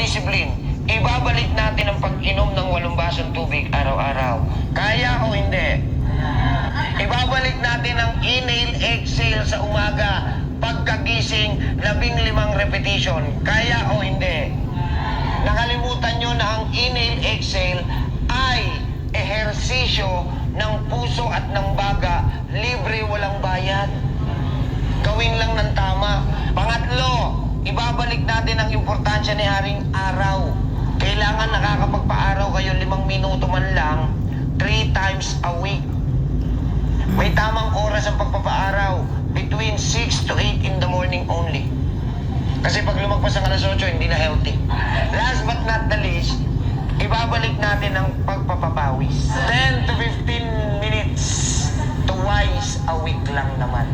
discipline. Ibabalik natin ang pag-inom ng walong basong tubig araw-araw. Kaya o hindi? Ibabalik natin ang inhale, exhale sa umaga. Pagkagising, labing limang repetition. Kaya o hindi? Nakalimutan nyo na ang inhale, exhale ay ehersisyo ng puso at ng baga. Libre, walang bayad. Gawin lang ng tama. Pangatlo, ibabalik natin ang importansya ni Haring times a week. May tamang oras ang pagpapaaraw, between 6 to 8 in the morning only. Kasi pag lumagpas ang alas 8, hindi na healthy. Last but not the least, ibabalik natin ang pagpapapawis. 10 to 15 minutes twice a week lang naman.